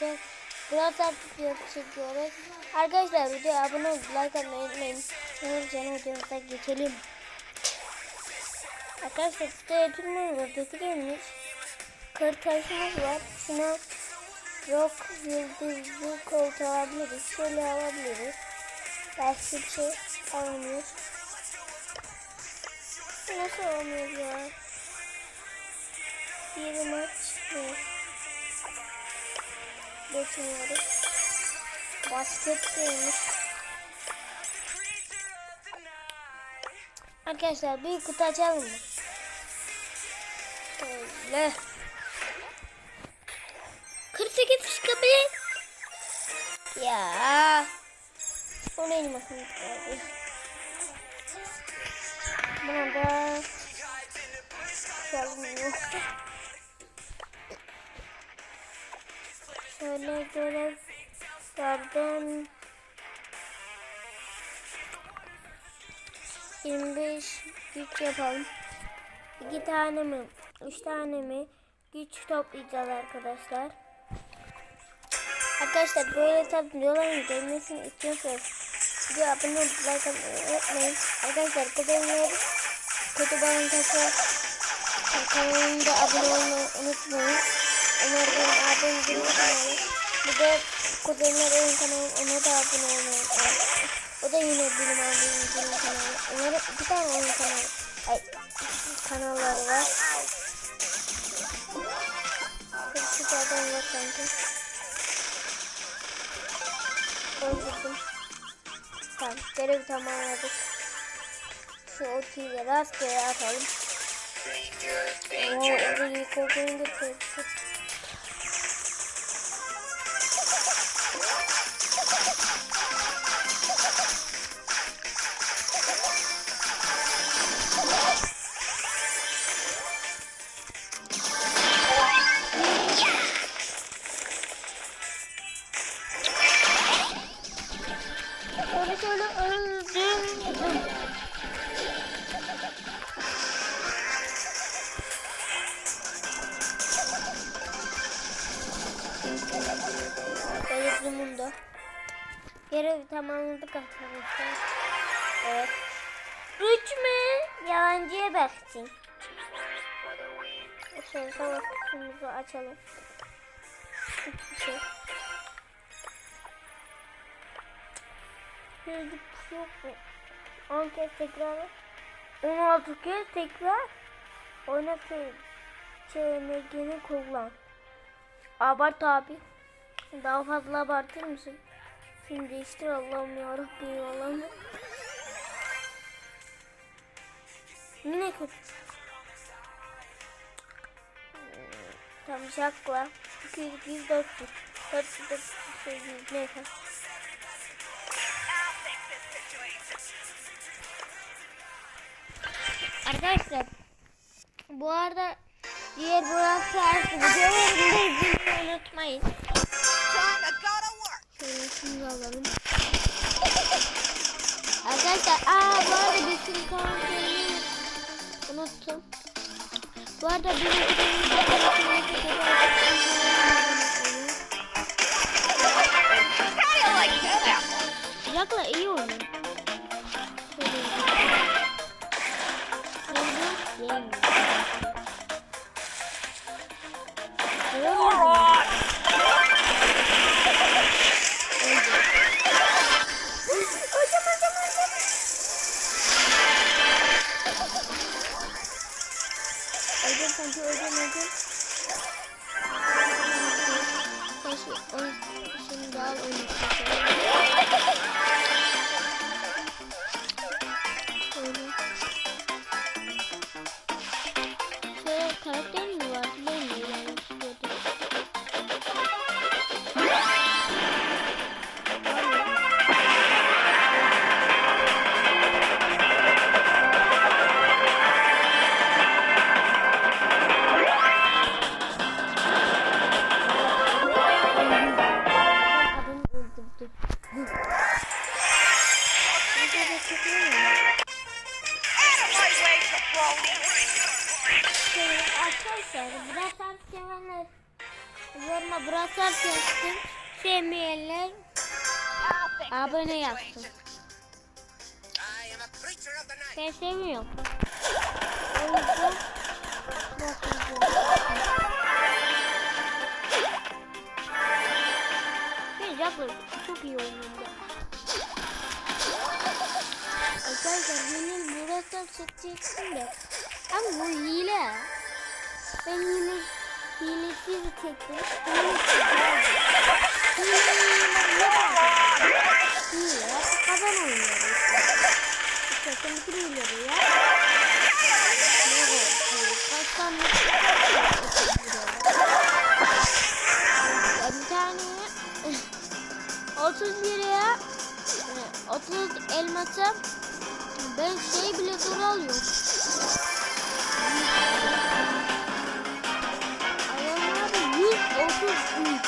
birlikte Brawl Stars videosu çekiyoruz. Arkadaşlar videoya abone olup like atmayı unutmayın. Şimdi canım videomuza geçelim. Arkadaşlar size hepimden ötesi gelmiş. Kırtaşımız var. Şuna rock yıldızlı kolt alabiliriz. Şöyle alabiliriz. Başka bir şey alamıyoruz. Nasıl alamıyoruz ya? Bir maç mı? Geçmiyoruz. Basket değilmiş. Arkadaşlar bir kutu açalım mı? Şöyle. 48 çıkabilir. Ya. Onun elmasını çıkardı. Buna da çalmıyor. Şöyle görevlerden 25 güç yapalım. İki tane mi? Üç tane mi? Güç toplayacağız arkadaşlar. Arkadaşlar böyle tabi videoların gelmesini istiyorsanız video abone olup like unutmayın. Arkadaşlar kuzenler kötü bankası kanalında abone olmayı unutmayın. Ömer benim abim gibi kanalı. Bir de kuzenler oyun kanalı ona da abone olmayı. O da yine benim abimin gibi kanalı. Onların iki tane oyun kanalı. Ay kanalları var. Hepsi zaten yok sanki. Öldürdüm. Tamam görevi tamamladık. Şu otiyle rastgele atalım. Oo, orayı korkuyorum götürdü. Tamamladık arkadaşlar. Evet. Üç mü? Yalancıya baksın. Şöyle savaş kısmımızı açalım. Şey. Hiçbir şey yok mu? 10 kez tekrar. 16 kez tekrar. Oyna çenemegeni kullan. Abart abi. Daha fazla abartır mısın? Şimdi değiştir Allah'ım yarabbim Allah'ım. Yine kötü. Tam şakla. 200, 200, 400. 400, 400, 800, neyse. Arkadaşlar bu arada diğer burası artık videolarını izlemeyi unutmayın. Şunu alalım. Arkadaşlar aa bu arada bir sürü kanalını unuttum. Bu arada bir? Yakla iyi oynuyor. Şöyle Hocam sanki hocam hocam. Başı, on, şimdi al onu. Situation. I am a creature of the night. Ben sevmiyorum. Ben Jackal çok iyi oynuyorum. Arkadaşlar benim burası çekeceksin de. Ama bu hile. Ben hile, hilesiz çektim. Hile kazan oynuyoruz. İşte sen bütün ya. Ne oldu? Kaç tane? Ya bir tane 30 liraya e, 30 elmasa ben şey bile zor. Ooh.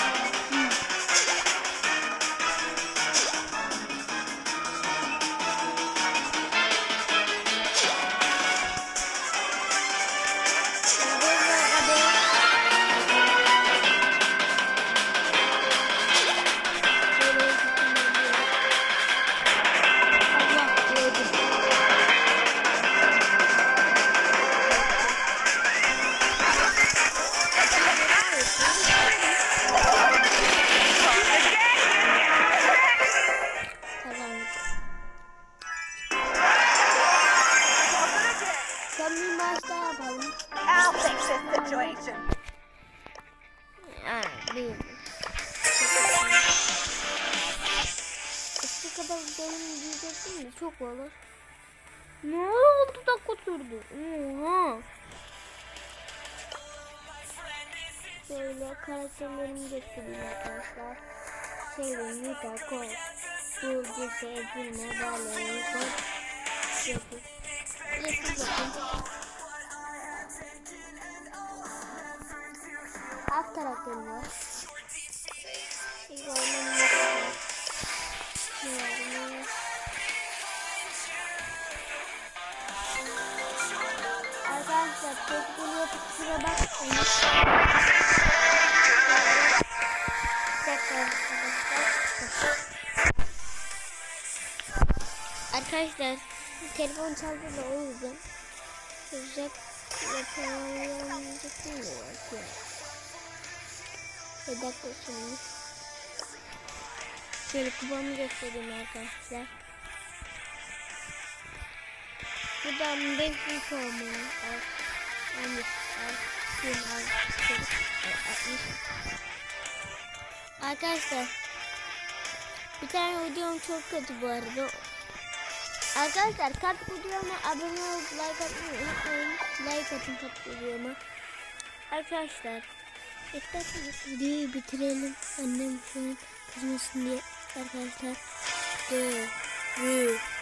De çok olur. Ne oldu da kuturdu? Oha. Şöyle karakterlerimi göstereyim arkadaşlar. Sevim, Yuta, Kol, Burcu, Sevgilme, Bale, Kol, Yapı. Yapı bakın. Alt karakterim var. İlk oyunum. Ne var Arkadaşlar telefon çaldı da o yüzden. Sıcak yapamayacaktım da ya. Bir dakika şimdi. Şöyle kupamı göstereyim arkadaşlar. Bu da 5 yıl olmalı. Arkadaşlar. Bir tane videom çok kötü bu arada. Arkadaşlar kat videoma abone olup like atmayı unutmayın. Like atın kat videoma. Arkadaşlar. İsterseniz videoyu bitirelim. Annem şu an kızmasın diye. Arkadaşlar. Görüşürüz.